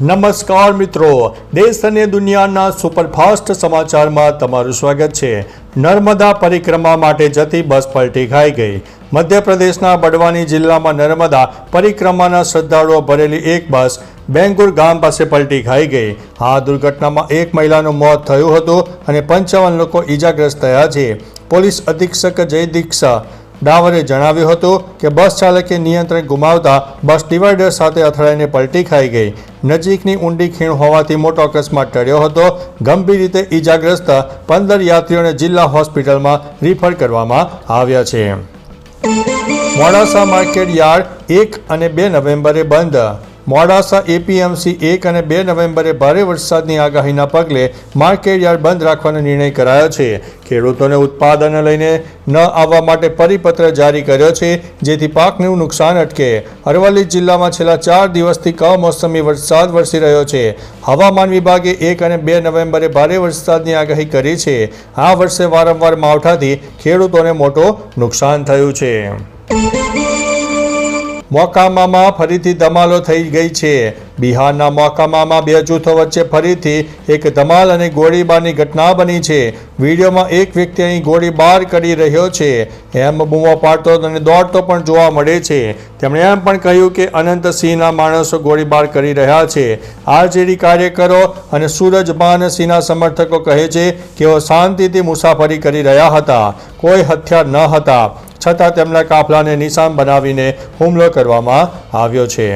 નમસ્કાર મિત્રો, દેશ અને દુનિયાના સુપરફાસ્ટ સમાચારમાં તમારું સ્વાગત છે. નર્મદા પરિક્રમા માટે જતી બસ પલટી ખાઈ ગઈ. મધ્યપ્રદેશના બડવાની જિલ્લામાં નર્મદા પરિક્રમાના શ્રદ્ધાળુઓ ભરેલી એક બસ બેંગુર ગામ પાસે પલટી ખાઈ ગઈ. આ દુર્ઘટનામાં એક મહિલાનું મોત થયું હતું અને પંચાવન લોકો ઈજાગ્રસ્ત થયા છે. પોલીસ અધિક્ષક જય દીક્ષા ડાવરે જણાવ્યું હતું કે બસ ચાલકે નિયંત્રણ ગુમાવતા બસ ડિવાઈડર સાથે અથડાઈને પલટી ખાઈ ગઈ. નજીકની ઊંડી ખીણ હોવાથી મોટો અકસ્માત ટળ્યો હતો. ગંભીર રીતે ઈજાગ્રસ્ત પંદર યાત્રીઓને જિલ્લા હોસ્પિટલમાં રિફર કરવામાં આવ્યા છે. મોડાસા માર્કેટ યાર્ડ એક અને બે નવેમ્બરે બંધ. મોડાસા એપીએમસી એક અને બે નવેમ્બરે ભારે વરસાદની આગાહીના પગલે માર્કેટ યાર્ડ બંધ રાખવાનો નિર્ણય કરાયો છે. ખેડૂતોને ઉત્પાદન લઈને ન આવવા માટે પરિપત્ર જારી કર્યો છે, જેથી પાકનું નુકસાન અટકે. અરવલ્લી જિલ્લામાં છેલ્લા ચાર દિવસથી કમોસમી વરસાદ વરસી રહ્યો છે. હવામાન વિભાગે એક અને બે નવેમ્બરે ભારે વરસાદની આગાહી કરી છે. આ વર્ષે વારંવાર માવઠાથી ખેડૂતોને મોટો નુકસાન થયું છે. મોકામામાં ફરીથી ધમાલો થઈ ગઈ છે. બિહારના મોકામામાં બે જૂથો વચ્ચે ફરીથી એક ધમાલ અને ગોળીબારની ઘટના બની છે. વિડીયોમાં એક વ્યક્તિ અહીં ગોળીબાર કરી રહ્યો છે. એમ બૂમો પાડતો અને દોડતો પણ જોવા મળે છે. તેમણે એમ પણ કહ્યું કે અનંતસિંહના માણસો ગોળીબાર કરી રહ્યા છે. આરજેડી કાર્યકરો અને સૂરજબાન સિંહના સમર્થકો કહે છે કે તેઓ શાંતિથી મુસાફરી કરી રહ્યા હતા. કોઈ હથિયાર ન હતા. છતાં તેમના કાફલાને નિશાન બનાવીને હુમલો કરવામાં આવ્યો છે.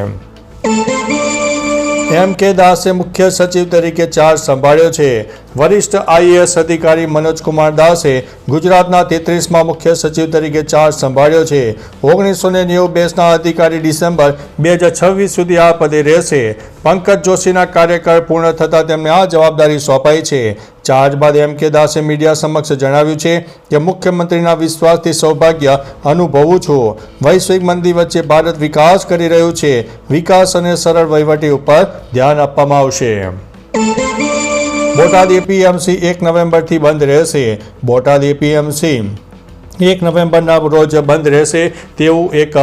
એમ કે દાસે મુખ્ય સચિવ તરીકે ચાર્જ સંભાળ્યો છે. વરિષ્ઠ આઈએએસ અધિકારી મનોજકુમાર દાસે ગુજરાતના તેત્રીસમાં મુખ્ય સચિવ તરીકે ચાર્જ સંભાળ્યો છે. ઓગણીસો ને નેવું બેસના અધિકારી ડિસેમ્બર બે હજાર છવ્વીસ સુધી આ પદે રહેશે. પંકજ જોશીના કાર્યકાળ પૂર્ણ થતાં તેમને આ જવાબદારી સોંપાઈ છે. ચાર્જ બાદ એમ કે દાસે મીડિયા સમક્ષ જણાવ્યું છે કે, મુખ્યમંત્રીના વિશ્વાસથી સૌભાગ્ય અનુભવું છું. વૈશ્વિક મંદી વચ્ચે ભારત વિકાસ કરી રહ્યું છે. વિકાસ અને સરળ વહીવટી ઉપર ધ્યાન આપવામાં આવશે. બોટાદ એપીએમસી એક નવેમ્બરથી બંધ રહેશે. બોટાદ એપીએમસી એક નવેમ્બરના રોજ બંધ રહેશે તેવું એક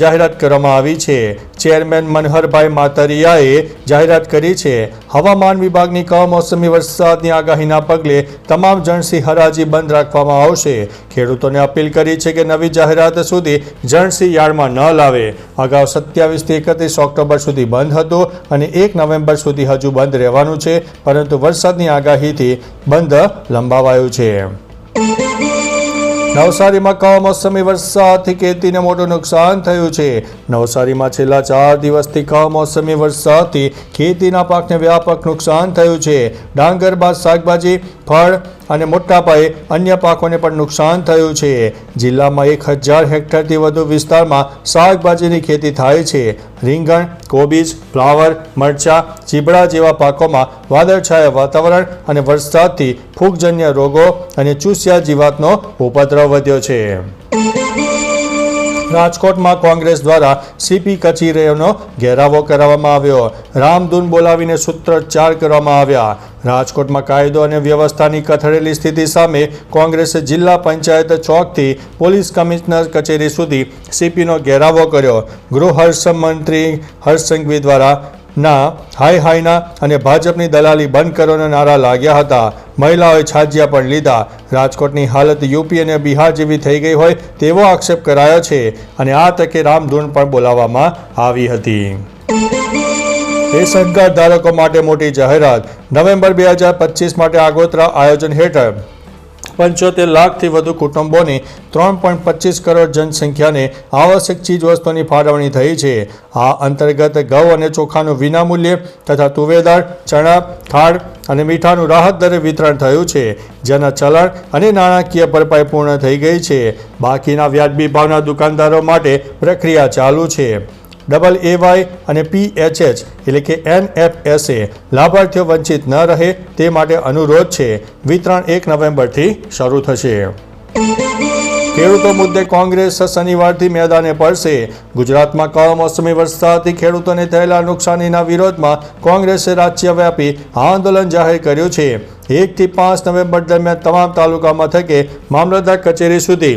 જાહેરાત કરવામાં આવી છે. ચેરમેન મનહરભાઈ માતરિયાએ જાહેરાત કરી છે. હવામાન વિભાગની કમોસમી વરસાદની આગાહીના પગલે તમામ જણસી હરાજી બંધ રાખવામાં આવશે. ખેડૂતોને અપીલ કરી છે કે નવી જાહેરાત સુધી જણસી યાર્ડમાં ન લાવે. અગાઉ સત્યાવીસથી એકત્રીસ ઓક્ટોબર સુધી બંધ હતો અને એક નવેમ્બર સુધી હજુ બંધ રહેવાનું છે, પરંતુ વરસાદની આગાહીથી બંધ લંબાવાયું છે. નવસારીમાં કમોસમી વરસાદથી ખેતીને મોટું નુકસાન થયું છે. નવસારીમાં છેલ્લા ચાર દિવસથી કમોસમી વરસાદથી ખેતીના પાકને વ્યાપક નુકસાન થયું છે. ડાંગર બાદ શાકભાજી ફળ અને મોટા પાયે અન્ય પાકોને પણ નુકસાન થયું છે. જિલ્લામાં એક હજાર હેક્ટરથી વધુ વિસ્તારમાં શાકભાજીની ખેતી થાય છે. રીંગણ, કોબીજ, ફ્લાવર, મરચાં, ચીબડા જેવા પાકોમાં વાદળછાયા વાતાવરણ અને વરસાદથી ફૂગજન્ય રોગો અને ચૂસ્યા જીવાતનો ઉપદ્રવ વધ્યો છે. રાજકોટમાં કોંગ્રેસ દ્વારા સીપી કચેરીઓનો ઘેરાવો કરવામાં આવ્યો. રામધૂન બોલાવીને સૂત્રોચ્ચાર કરવામાં આવ્યા. રાજકોટમાં કાયદો અને વ્યવસ્થાની કથળેલી સ્થિતિ સામે કોંગ્રેસે જિલ્લા પંચાયત ચોકથી પોલીસ કમિશનર કચેરી સુધી સીપીનો ઘેરાવો કર્યો. ગૃહ મંત્રી હર્ષ સંઘવી દ્વારા ના હાય હાયના અને ભાજપની દલાલી બંધ કરોના નારા લાગ્યા હતા. મહિલાઓએ છાજિયા પણ લીધા. રાજકોટની હાલત યુપી અને બિહાર જેવી થઈ ગઈ હોય તેવો આક્ષેપ કરાયો છે અને આ તકે રામધૂન પણ બોલાવવામાં આવી હતી. રેશન કાર્ડ ધારકો માટે મોટી જાહેરાત. નવેમ્બર બે હજાર પચીસ માટે આગોતરા આયોજન હેઠળ પંચોતેર લાખથી વધુ કુટુંબોની ત્રણ પોઈન્ટ પચીસ કરોડ જનસંખ્યાને આવશ્યક ચીજવસ્તુની ફાળવણી થઈ છે. આ અંતર્ગત ઘઉં અને ચોખાનું વિનામૂલ્યે તથા તુવેદાર ચણા, ખાડ અને મીઠાનું રાહત દરે વિતરણ થયું છે. જેના ચલણ અને નાણાકીય ભરપાઈ પૂર્ણ થઈ ગઈ છે. બાકીના વ્યાજબી ભાવના દુકાનદારો માટે પ્રક્રિયા ચાલુ છે. ડબલ એવાય અને પીએચએચ એટલે કે એનએફએસએ લાભાર્થીઓ વંચિત ન રહે તે માટે અનુરોધ છે. વિતરણ એક નવેમ્બરથી શરૂ થશે. ખેડૂતો મુદ્દે કોંગ્રેસ શનિવારથી મેદાને પડશે. ગુજરાતમાં કમોસમી વરસાદથી ખેડૂતોને થયેલા નુકસાનીના વિરોધમાં કોંગ્રેસે રાજ્યવ્યાપી આંદોલન જાહેર કર્યું છે. એકથી પાંચ નવેમ્બર દરમિયાન તમામ તાલુકા મથકે મામલતદાર કચેરી સુધી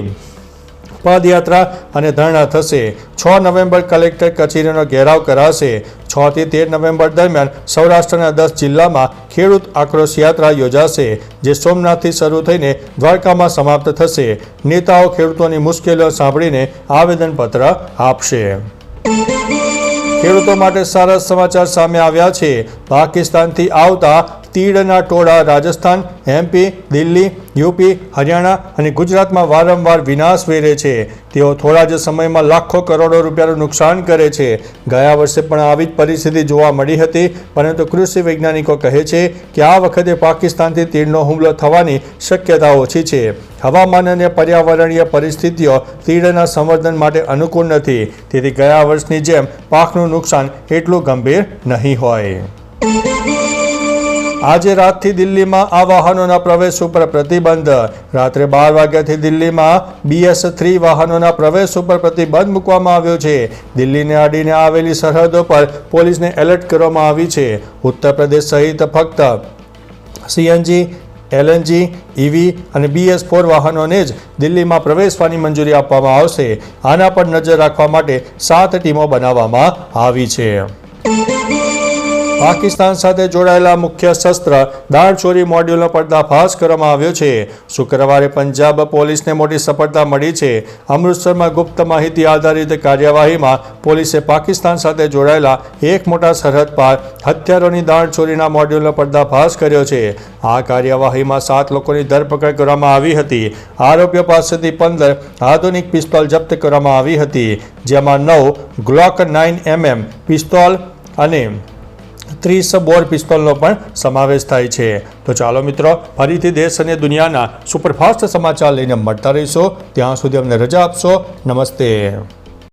પદયાત્રા અને ધરણા થશે. છ નવેમ્બર કલેક્ટર કચેરીનો ઘેરાવ કરાશે. છ થી તેર નવેમ્બર દરમિયાન સૌરાષ્ટ્રના દસ જિલ્લામાં ખેડૂત આક્રોશ યાત્રા યોજાશે, જે સોમનાથથી શરૂ થઈને દ્વારકામાં સમાપ્ત થશે. નેતાઓ ખેડૂતોની મુશ્કેલીઓ સાંભળીને આવેદનપત્ર આપશે. ખેડૂતો માટે સારા સમાચાર સામે આવ્યા છે. પાકિસ્તાનથી આવતા તીડના ટોળા રાજસ્થાન એમપી દિલ્હી યુપી હરિયાણા અને ગુજરાતમાં વારંવાર વિનાશ વેરે છે. તેઓ થોડા જ સમયમાં લાખો કરોડો રૂપિયાનું નુકસાન કરે છે. ગયા વર્ષે પણ આવી જ પરિસ્થિતિ જોવા મળી હતી, પરંતુ કૃષિ વૈજ્ઞાનિકો કહે છે કે આ વખતે પાકિસ્તાનથી તીડનો હુમલો થવાની શક્યતા ઓછી છે. હવામાન અને પર્યાવરણીય પરિસ્થિતિઓ તીડના સંવર્ધન માટે અનુકૂળ નથી. તેથી ગયા વર્ષની જેમ પાકનું નુકસાન એટલું ગંભીર નહીં હોય. આજે રાતથી દિલ્હીમાં આ વાહનોના પ્રવેશ ઉપર પ્રતિબંધ. રાત્રે બાર વાગ્યાથી દિલ્હીમાં બીએસ થ્રી વાહનોના પ્રવેશ ઉપર પ્રતિબંધ મૂકવામાં આવ્યો છે. દિલ્હીને અડીને આવેલી સરહદો પર પોલીસને એલર્ટ કરવામાં આવી છે. ઉત્તર પ્રદેશ સહિત ફક્ત સીએનજી એલએનજી ઇવી અને બીએસ ફોર વાહનોને જ દિલ્હીમાં પ્રવેશવાની મંજૂરી આપવામાં આવશે. આના પર નજર રાખવા માટે સાત ટીમો બનાવવામાં આવી છે. પાકિસ્તાન સાથે જોડાયેલા મુખ્ય શસ્ત્ર દાણચોરી મોડ્યુલનો પર્દાફાશ કરવામાં આવ્યો છે. શુક્રવારે પંજાબ પોલીસને મોટી સફળતા મળી છે. અમૃતસરમાં ગુપ્ત માહિતી આધારિત કાર્યવાહીમાં પોલીસે પાકિસ્તાન સાથે જોડાયેલા એક મોટા સરહદ પાર હથિયારોની દાણચોરીના મોડ્યુલનો પર્દાફાશ કર્યો છે. આ કાર્યવાહીમાં સાત લોકોની ધરપકડ કરવામાં આવી હતી. આરોપીઓ પાસેથી પંદર આધુનિક પિસ્તોલ જપ્ત કરવામાં આવી હતી, જેમાં નવ ગ્લોક નાઇન એમએમ પિસ્તોલ અને ત્રીસ બોર પિસ્તોલનો પણ સમાવેશ થાય છે. તો ચાલો મિત્રો, ફરીથી દેશ અને દુનિયાના સુપરફાસ્ટ સમાચાર લઈને મળતા રહીશો. ત્યાં સુધી અમને રજા આપશો. નમસ્તે.